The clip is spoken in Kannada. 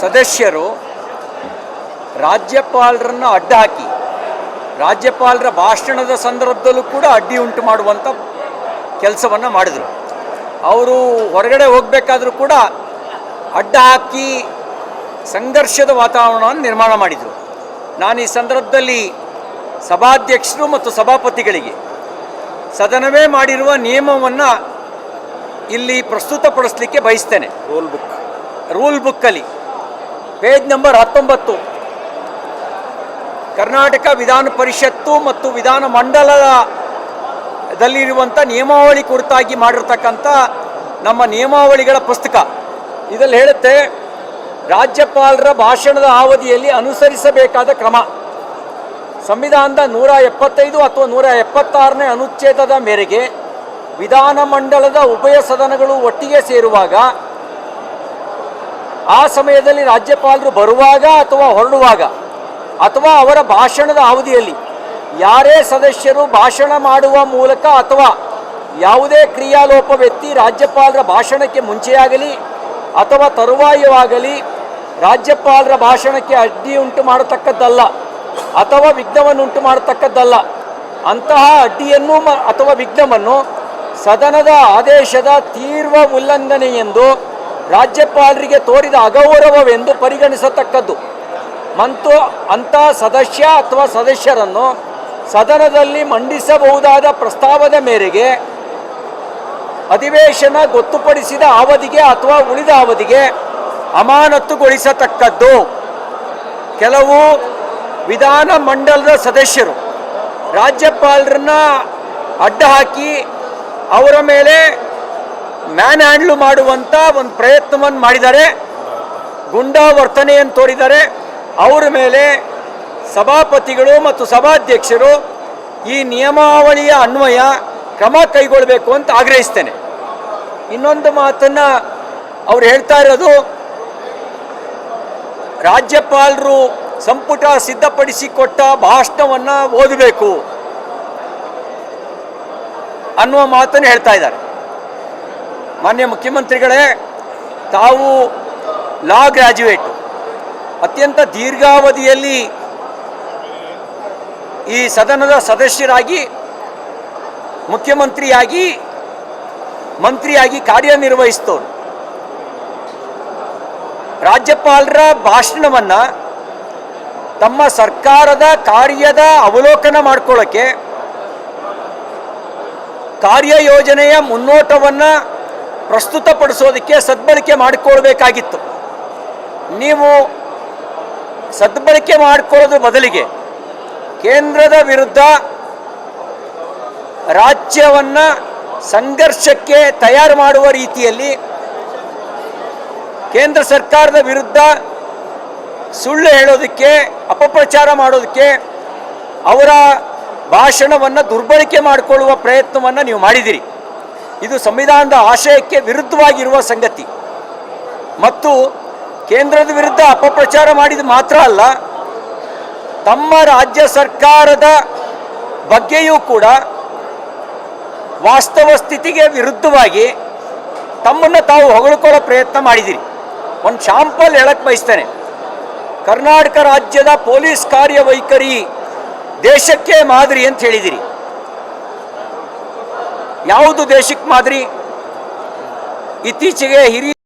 ಸದಸ್ಯರು ರಾಜ್ಯಪಾಲರನ್ನು ಅಡ್ಡ ಹಾಕಿ ರಾಜ್ಯಪಾಲರ ಭಾಷಣದ ಸಂದರ್ಭದಲ್ಲೂ ಕೂಡ ಅಡ್ಡಿ ಉಂಟು ಮಾಡುವಂಥ ಕೆಲಸವನ್ನು ಮಾಡಿದರು. ಅವರು ಹೊರಗಡೆ ಹೋಗಬೇಕಾದರೂ ಕೂಡ ಅಡ್ಡ ಹಾಕಿ ಸಂಘರ್ಷದ ವಾತಾವರಣವನ್ನು ನಿರ್ಮಾಣ ಮಾಡಿದರು. ನಾನು ಈ ಸಂದರ್ಭದಲ್ಲಿ ಸಭಾಧ್ಯಕ್ಷರು ಮತ್ತು ಸಭಾಪತಿಗಳಿಗೆ ಸದನವೇ ಮಾಡಿರುವ ನಿಯಮವನ್ನು ಇಲ್ಲಿ ಪ್ರಸ್ತುತಪಡಿಸಲಿಕ್ಕೆ ಬಯಸ್ತೇನೆ. ರೂಲ್ ಬುಕ್ ರೂಲ್ ಬುಕ್ಕಲ್ಲಿ ಪೇಜ್ ನಂಬರ್ ಹತ್ತೊಂಬತ್ತು. ಕರ್ನಾಟಕ ವಿಧಾನ ಪರಿಷತ್ತು ಮತ್ತು ವಿಧಾನ ಮಂಡಲದಲ್ಲಿರುವಂಥ ನಿಯಮಾವಳಿ ಕುರಿತಾಗಿ ಮಾಡಿರ್ತಕ್ಕಂಥ ನಮ್ಮ ನಿಯಮಾವಳಿಗಳ ಪುಸ್ತಕ. ಇದರಲ್ಲಿ ಹೇಳುತ್ತೆ ರಾಜ್ಯಪಾಲರ ಭಾಷಣದ ಅವಧಿಯಲ್ಲಿ ಅನುಸರಿಸಬೇಕಾದ ಕ್ರಮ. ಸಂವಿಧಾನದ ನೂರ ಎಪ್ಪತ್ತೈದು ಅಥವಾ ನೂರ ಎಪ್ಪತ್ತಾರನೇ ಅನುಚ್ಛೇದದ ಮೇರೆಗೆ ವಿಧಾನಮಂಡಲದ ಉಭಯ ಸದನಗಳು ಒಟ್ಟಿಗೆ ಸೇರುವಾಗ, ಆ ಸಮಯದಲ್ಲಿ ರಾಜ್ಯಪಾಲರು ಬರುವಾಗ ಅಥವಾ ಹೊರಡುವಾಗ, ಅಥವಾ ಅವರ ಭಾಷಣದ ಅವಧಿಯಲ್ಲಿ ಯಾರೇ ಸದಸ್ಯರು ಭಾಷಣ ಮಾಡುವ ಮೂಲಕ ಅಥವಾ ಯಾವುದೇ ಕ್ರಿಯಾಲೋಪ ವ್ಯಕ್ತಿ ರಾಜ್ಯಪಾಲರ ಭಾಷಣಕ್ಕೆ ಮುಂಚೆಯಾಗಲಿ ಅಥವಾ ತರುವಾಯವಾಗಲಿ ರಾಜ್ಯಪಾಲರ ಭಾಷಣಕ್ಕೆ ಅಡ್ಡಿ ಉಂಟು ಮಾಡತಕ್ಕದ್ದಲ್ಲ ಅಥವಾ ವಿಘ್ನವನ್ನುಂಟು ಮಾಡತಕ್ಕದ್ದಲ್ಲ, ಅಂತಹ ಅಡ್ಡಿಯನ್ನು ಅಥವಾ ವಿಘ್ನವನ್ನು ಸದನದ ಆದೇಶದ ತೀವ್ರ ಉಲ್ಲಂಘನೆ ಎಂದು ರಾಜ್ಯಪಾಲರಿಗೆ ತೋರಿದ ಅಗೌರವವೆಂದು ಪರಿಗಣಿಸತಕ್ಕದ್ದು. ಮತ್ತು ಅಂಥ ಸದಸ್ಯ ಅಥವಾ ಸದಸ್ಯರನ್ನು ಸದನದಲ್ಲಿ ಮಂಡಿಸಬಹುದಾದ ಪ್ರಸ್ತಾವದ ಮೇರೆಗೆ ಅಧಿವೇಶನ ಗೊತ್ತುಪಡಿಸಿದ ಅವಧಿಗೆ ಅಥವಾ ಉಳಿದ ಅವಧಿಗೆ ಅಮಾನತುಗೊಳಿಸತಕ್ಕದ್ದು. ಕೆಲವು ವಿಧಾನ ಮಂಡಲದ ಸದಸ್ಯರು ರಾಜ್ಯಪಾಲರನ್ನ ಅಡ್ಡ ಹಾಕಿ ಅವರ ಮೇಲೆ ಮ್ಯಾನ್ ಹ್ಯಾಂಡ್ಲು ಮಾಡುವಂಥ ಒಂದು ಪ್ರಯತ್ನವನ್ನು ಮಾಡಿದ್ದಾರೆ. ಗುಂಡಾ ವರ್ತನೆಯನ್ನು ತೋರಿದ್ದಾರೆ. ಅವರ ಮೇಲೆ ಸಭಾಪತಿಗಳು ಮತ್ತು ಸಭಾಧ್ಯಕ್ಷರು ಈ ನಿಯಮಾವಳಿಯ ಅನ್ವಯ ಕ್ರಮ ಕೈಗೊಳ್ಳಬೇಕು ಅಂತ ಆಗ್ರಹಿಸ್ತೇನೆ. ಇನ್ನೊಂದು ಮಾತನ್ನು ಅವ್ರು ಹೇಳ್ತಾ ಇರೋದು, ರಾಜ್ಯಪಾಲರು ಸಂಪುಟ ಸಿದ್ಧಪಡಿಸಿಕೊಟ್ಟ ಭಾಷಣವನ್ನು ಓದಬೇಕು. ಅನ್ನುವ ಮಾತನ್ನು ಹೇಳ್ತಾ ಇದ್ದಾರೆ. ಮಾನ್ಯ ಮುಖ್ಯಮಂತ್ರಿಗಳೇ, ತಾವು ಲಾ ಗ್ರ್ಯಾಜುಯೇಟ್ ಅತ್ಯಂತ ದೀರ್ಘಾವಧಿಯಲ್ಲಿ ಈ ಸದನದ ಸದಸ್ಯರಾಗಿ, ಮುಖ್ಯಮಂತ್ರಿಯಾಗಿ, ಮಂತ್ರಿಯಾಗಿ ಕಾರ್ಯನಿರ್ವಹಿಸಿದವರು ರಾಜ್ಯಪಾಲರ ಭಾಷಣವನ್ನು ತಮ್ಮ ಸರ್ಕಾರದ ಕಾರ್ಯದ ಅವಲೋಕನ ಮಾಡ್ಕೊಳ್ಳೋಕ್ಕೆ ಕಾರ್ಯಯೋಜನೆಯ ಮುನ್ನೋಟವನ್ನು ಪ್ರಸ್ತುತಪಡಿಸೋದಕ್ಕೆ ಸದ್ಬಳಕೆ ಮಾಡಿಕೊಳ್ಬೇಕಾಗಿತ್ತು. ನೀವು ಸದ್ಬಳಕೆ ಮಾಡಿಕೊಳ್ಳೋದ್ರ ಬದಲಿಗೆ ಕೇಂದ್ರದ ವಿರುದ್ಧ ರಾಜ್ಯವನ್ನು ಸಂಘರ್ಷಕ್ಕೆ ತಯಾರು ಮಾಡುವ ರೀತಿಯಲ್ಲಿ ಕೇಂದ್ರ ಸರ್ಕಾರದ ವಿರುದ್ಧ ಸುಳ್ಳು ಹೇಳೋದಕ್ಕೆ, ಅಪಪ್ರಚಾರ ಮಾಡೋದಕ್ಕೆ ಅವರ ಭಾಷಣವನ್ನು ದುರ್ಬಳಕೆ ಮಾಡಿಕೊಳ್ಳುವ ಪ್ರಯತ್ನವನ್ನು ನೀವು ಮಾಡಿದಿರಿ. ಇದು ಸಂವಿಧಾನದ ಆಶಯಕ್ಕೆ ವಿರುದ್ಧವಾಗಿರುವ ಸಂಗತಿ. ಮತ್ತು ಕೇಂದ್ರದ ವಿರುದ್ಧ ಅಪಪ್ರಚಾರ ಮಾಡಿದ ಮಾತ್ರ ಅಲ್ಲ, ತಮ್ಮ ರಾಜ್ಯ ಸರ್ಕಾರದ ಬಗ್ಗೆಯೂ ಕೂಡ ವಾಸ್ತವ ಸ್ಥಿತಿಗೆ ವಿರುದ್ಧವಾಗಿ ತಮ್ಮನ್ನು ತಾವು ಹೊಗಳ್ಕೊಳ್ಳೋ ಪ್ರಯತ್ನ ಮಾಡಿದಿರಿ. ಒಂದು ಶಾಂಪಲ್ ಹೇಳಕ್ಕೆ ಬಯಸ್ತೇನೆ. ಕರ್ನಾಟಕ ರಾಜ್ಯದ ಪೊಲೀಸ್ ಕಾರ್ಯವೈಖರಿ ದೇಶಕ್ಕೆ ಮಾದರಿ ಅಂತ ಹೇಳಿದಿರಿ. ಯಾವುದು ದೇಶಕ್ಕೆ ಮಾದರಿ? ಇತ್ತೀಚೆಗೆ ಹಿರಿಯ